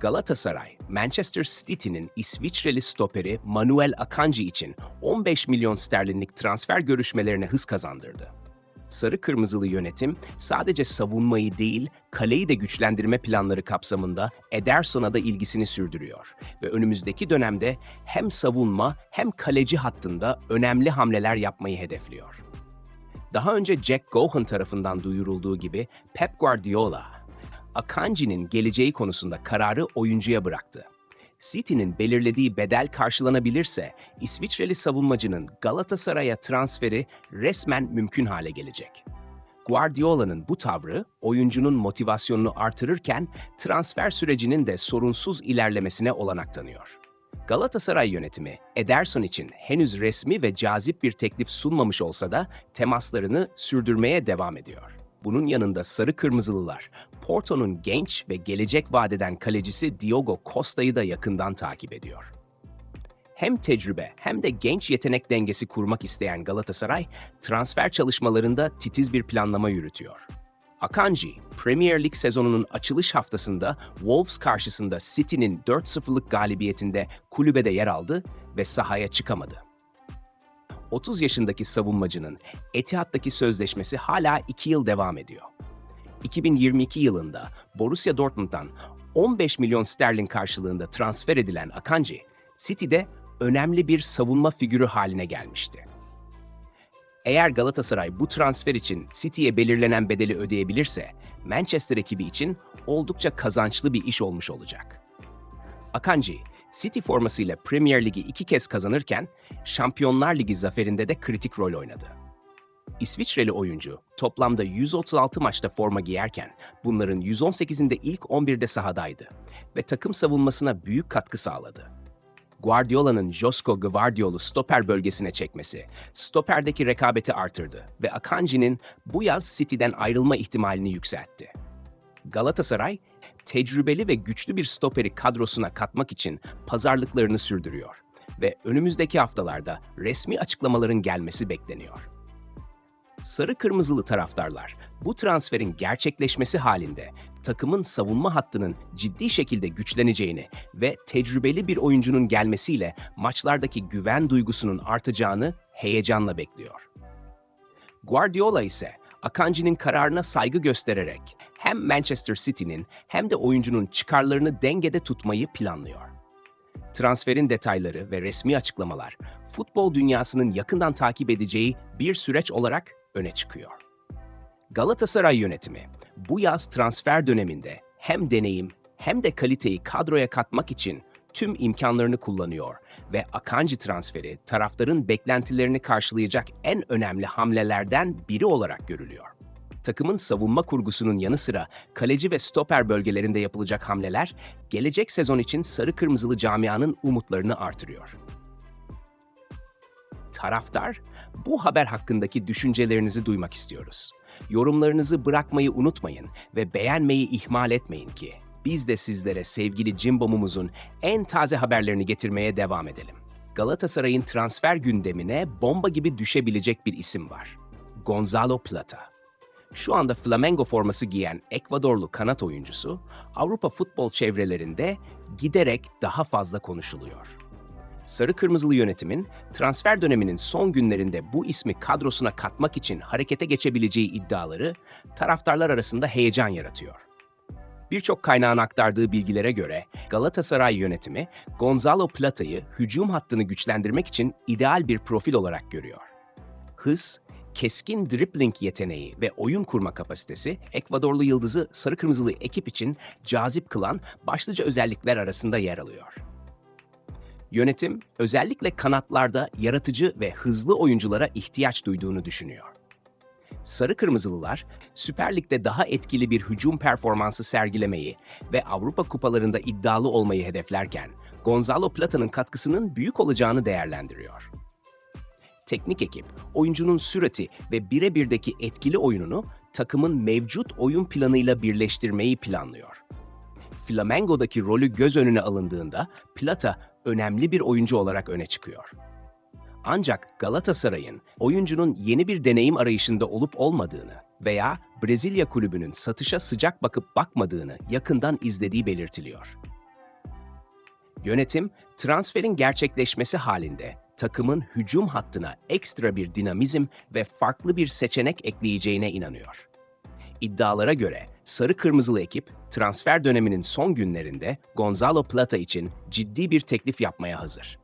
Galatasaray, Manchester City'nin İsviçreli stoperi Manuel Akanji için 15 milyon sterlinlik transfer görüşmelerine hız kazandırdı. Sarı Kırmızılı yönetim sadece savunmayı değil, kaleyi de güçlendirme planları kapsamında Ederson'a da ilgisini sürdürüyor ve önümüzdeki dönemde hem savunma hem kaleci hattında önemli hamleler yapmayı hedefliyor. Daha önce Jack Gohan tarafından duyurulduğu gibi Pep Guardiola, Akanji'nin geleceği konusunda kararı oyuncuya bıraktı. City'nin belirlediği bedel karşılanabilirse İsviçreli savunmacının Galatasaray'a transferi resmen mümkün hale gelecek. Guardiola'nın bu tavrı oyuncunun motivasyonunu artırırken transfer sürecinin de sorunsuz ilerlemesine olanak tanıyor. Galatasaray yönetimi Ederson için henüz resmi ve cazip bir teklif sunmamış olsa da temaslarını sürdürmeye devam ediyor. Bunun yanında sarı kırmızılılar Porto'nun genç ve gelecek vadeden kalecisi Diogo Costa'yı da yakından takip ediyor. Hem tecrübe hem de genç yetenek dengesi kurmak isteyen Galatasaray transfer çalışmalarında titiz bir planlama yürütüyor. Akanji, Premier Lig sezonunun açılış haftasında Wolves karşısında City'nin 4-0'lık galibiyetinde kulübede yer aldı ve sahaya çıkamadı. 30 yaşındaki savunmacının Etihad'daki sözleşmesi hala 2 yıl devam ediyor. 2022 yılında Borussia Dortmund'dan 15 milyon sterlin karşılığında transfer edilen Akanji, City'de önemli bir savunma figürü haline gelmişti. Eğer Galatasaray bu transfer için City'ye belirlenen bedeli ödeyebilirse, Manchester ekibi için oldukça kazançlı bir iş olmuş olacak. Akanji, City formasıyla Premier Ligi iki kez kazanırken Şampiyonlar Ligi zaferinde de kritik rol oynadı. İsviçreli oyuncu toplamda 136 maçta forma giyerken bunların 118'inde ilk 11'de sahadaydı ve takım savunmasına büyük katkı sağladı. Guardiola'nın Josko Gvardiol'u stoper bölgesine çekmesi, stoperdeki rekabeti artırdı ve Akanji'nin bu yaz City'den ayrılma ihtimalini yükseltti. Galatasaray, tecrübeli ve güçlü bir stoperi kadrosuna katmak için pazarlıklarını sürdürüyor ve önümüzdeki haftalarda resmi açıklamaların gelmesi bekleniyor. Sarı kırmızılı taraftarlar bu transferin gerçekleşmesi halinde takımın savunma hattının ciddi şekilde güçleneceğini ve tecrübeli bir oyuncunun gelmesiyle maçlardaki güven duygusunun artacağını heyecanla bekliyor. Guardiola ise Akanji'nin kararına saygı göstererek hem Manchester City'nin hem de oyuncunun çıkarlarını dengede tutmayı planlıyor. Transferin detayları ve resmi açıklamalar futbol dünyasının yakından takip edeceği bir süreç olarak öne çıkıyor. Galatasaray yönetimi bu yaz transfer döneminde hem deneyim hem de kaliteyi kadroya katmak için tüm imkanlarını kullanıyor ve Akanji transferi taraftarın beklentilerini karşılayacak en önemli hamlelerden biri olarak görülüyor. Takımın savunma kurgusunun yanı sıra kaleci ve stoper bölgelerinde yapılacak hamleler gelecek sezon için sarı kırmızılı camianın umutlarını artırıyor. Taraftar, bu haber hakkındaki düşüncelerinizi duymak istiyoruz. Yorumlarınızı bırakmayı unutmayın ve beğenmeyi ihmal etmeyin ki biz de sizlere sevgili Cimbom'umuzun en taze haberlerini getirmeye devam edelim. Galatasaray'ın transfer gündemine bomba gibi düşebilecek bir isim var. Gonzalo Plata. Şu anda Flamengo forması giyen Ekvadorlu kanat oyuncusu Avrupa futbol çevrelerinde giderek daha fazla konuşuluyor. Sarı Kırmızılı yönetimin transfer döneminin son günlerinde bu ismi kadrosuna katmak için harekete geçebileceği iddiaları taraftarlar arasında heyecan yaratıyor. Birçok kaynağın aktardığı bilgilere göre Galatasaray yönetimi Gonzalo Plata'yı hücum hattını güçlendirmek için ideal bir profil olarak görüyor. Hız, keskin dribbling yeteneği ve oyun kurma kapasitesi Ekvadorlu yıldızı sarı kırmızılı ekip için cazip kılan başlıca özellikler arasında yer alıyor. Yönetim özellikle kanatlarda yaratıcı ve hızlı oyunculara ihtiyaç duyduğunu düşünüyor. Sarı Kırmızılılar, Süper Lig'de daha etkili bir hücum performansı sergilemeyi ve Avrupa kupalarında iddialı olmayı hedeflerken, Gonzalo Plata'nın katkısının büyük olacağını değerlendiriyor. Teknik ekip, oyuncunun sürati ve birebirdeki etkili oyununu takımın mevcut oyun planıyla birleştirmeyi planlıyor. Flamengo'daki rolü göz önüne alındığında Plata önemli bir oyuncu olarak öne çıkıyor. Ancak Galatasaray'ın oyuncunun yeni bir deneyim arayışında olup olmadığını veya Brezilya kulübünün satışa sıcak bakıp bakmadığını yakından izlediği belirtiliyor. Yönetim, transferin gerçekleşmesi halinde takımın hücum hattına ekstra bir dinamizm ve farklı bir seçenek ekleyeceğine inanıyor. İddialara göre sarı kırmızılı ekip transfer döneminin son günlerinde Gonzalo Plata için ciddi bir teklif yapmaya hazır.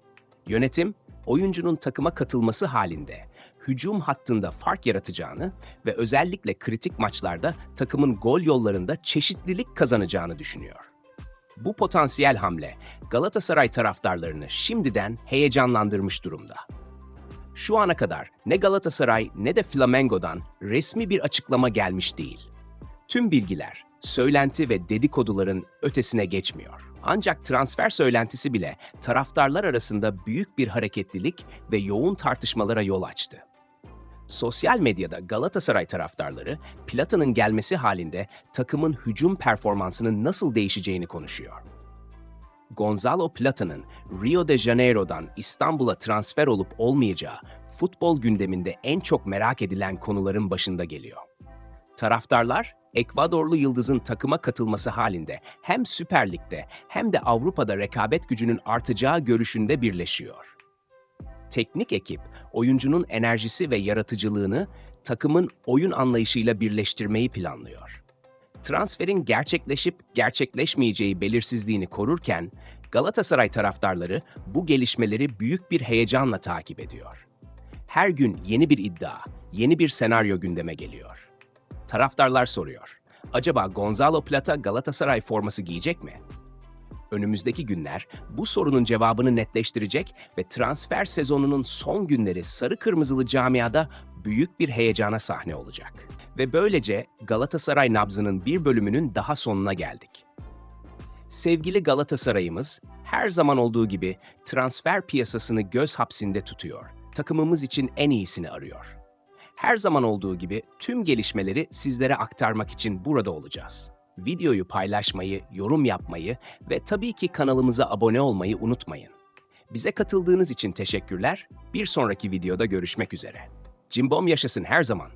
Yönetim, oyuncunun takıma katılması halinde hücum hattında fark yaratacağını ve özellikle kritik maçlarda takımın gol yollarında çeşitlilik kazanacağını düşünüyor. Bu potansiyel hamle Galatasaray taraftarlarını şimdiden heyecanlandırmış durumda. Şu ana kadar ne Galatasaray ne de Flamengo'dan resmi bir açıklama gelmiş değil. Tüm bilgiler, söylenti ve dedikoduların ötesine geçmiyor. Ancak transfer söylentisi bile taraftarlar arasında büyük bir hareketlilik ve yoğun tartışmalara yol açtı. Sosyal medyada Galatasaray taraftarları Plata'nın gelmesi halinde takımın hücum performansının nasıl değişeceğini konuşuyor. Gonzalo Plata'nın Rio de Janeiro'dan İstanbul'a transfer olup olmayacağı futbol gündeminde en çok merak edilen konuların başında geliyor. Taraftarlar, Ekvadorlu yıldızın takıma katılması halinde hem Süper Lig'de hem de Avrupa'da rekabet gücünün artacağı görüşünde birleşiyor. Teknik ekip, oyuncunun enerjisi ve yaratıcılığını takımın oyun anlayışıyla birleştirmeyi planlıyor. Transferin gerçekleşip gerçekleşmeyeceği belirsizliğini korurken, Galatasaray taraftarları bu gelişmeleri büyük bir heyecanla takip ediyor. Her gün yeni bir iddia, yeni bir senaryo gündeme geliyor. Taraftarlar soruyor. Acaba Gonzalo Plata Galatasaray forması giyecek mi? Önümüzdeki günler bu sorunun cevabını netleştirecek ve transfer sezonunun son günleri sarı kırmızılı camiada büyük bir heyecana sahne olacak. Ve böylece Galatasaray nabzının bir bölümünün daha sonuna geldik. Sevgili Galatasaray'ımız her zaman olduğu gibi transfer piyasasını göz hapsinde tutuyor. Takımımız için en iyisini arıyor. Her zaman olduğu gibi tüm gelişmeleri sizlere aktarmak için burada olacağız. Videoyu paylaşmayı, yorum yapmayı ve tabii ki kanalımıza abone olmayı unutmayın. Bize katıldığınız için teşekkürler. Bir sonraki videoda görüşmek üzere. Cimbom yaşasın her zaman.